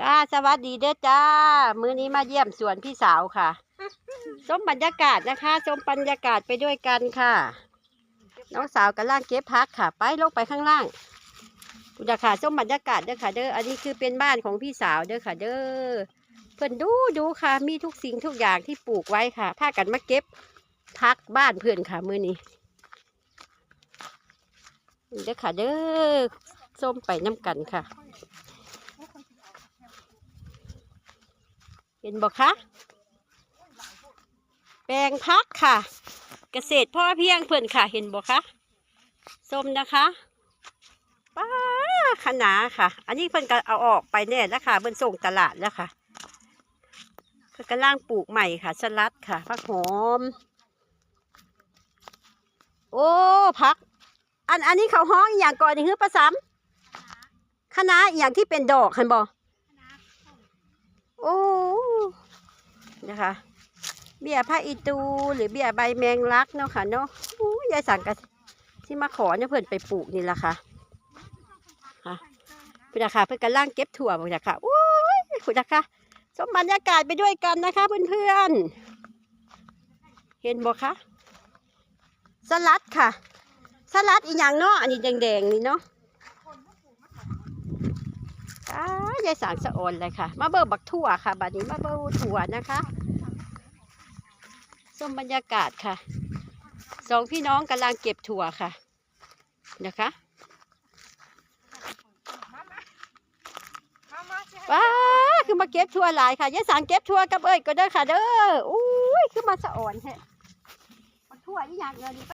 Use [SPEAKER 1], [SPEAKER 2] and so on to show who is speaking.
[SPEAKER 1] จ้าสวัสดีเด้อจ้า มื้อนี้มาเยี่ยมสวนพี่สาวค่ะชมบรรยากาศนะคะชมบรรยากาศไปด้วยกันค่ะ น้องสาวกำลังเก็บพักค่ะ ไปลงไปข้างล่างคุณดาค่ะชมบรรยากาศเด้อค่ะ เด้ออันนี้คือเป็นบ้านของพี่สาวเด้อค่ะ เด้อเพิ่อนดูดูค่ะ มีทุกสิ่งทุกอย่างที่ปลูกไว้ค่ะพากันมาเก็บพักบ้านเพื่อนค่ะมื้อนี้เด้อค่ะเด้อส้มไปน้ำกันค่ะ เห็นบอกคะแปลงพักค่ะ เกษตรพ่อเพียงเพื่อนค่ะ เห็นบอกคะส้มนะคะป้าขนาค่ะ อันนี้เพิ่อนก็เอาออกไปแน่แล้วค่ะเพิ่นส่งตลาดแล้วค่ะเพิ่นกำลังปลูกใหม่ค่ะสลัดค่ะผักหอม โอ้พัก อันอันนี้เขาห้องอย่างก่อนนี่คือประสามคณะอย่างที่เป็นดอกคันบอ โอ้นะคะ เบี้ยผ้าอีตูหรือเบี้ยใบแมงลักเนาะค่ะเนาะอู้ยายสั่งกันที่มาขอเนี่ยเพื่อนไปปลูกนี่แหละค่ะค่ะเพื่อนค่ะเพื่อนกำลังเก็บถั่วบอกจ้ะค่ะโอ้ยคุณนะคะชมบรรยากาศไปด้วยกันนะคะเพื่อนๆเห็นบอกคะสลัดค่ะ สลัดอีกอย่างเนาะอันนี้แดงๆนี่เนาะ อ้า ยายสางสะออนเลยค่ะ มาเบิกบักถั่วค่ะบัดนี้มาเบิกถั่วนะคะชมบรรยากาศค่ะสองพี่น้องกำลังเก็บถั่วค่ะนะคะว้าคือมาเก็บถั่วหลายค่ะยายสางเก็บถั่วกับเอ้ยก็เด้อค่ะเด้ออุ้ยคือมาสะอ่อนแฮะถั่วอีหยังเงิน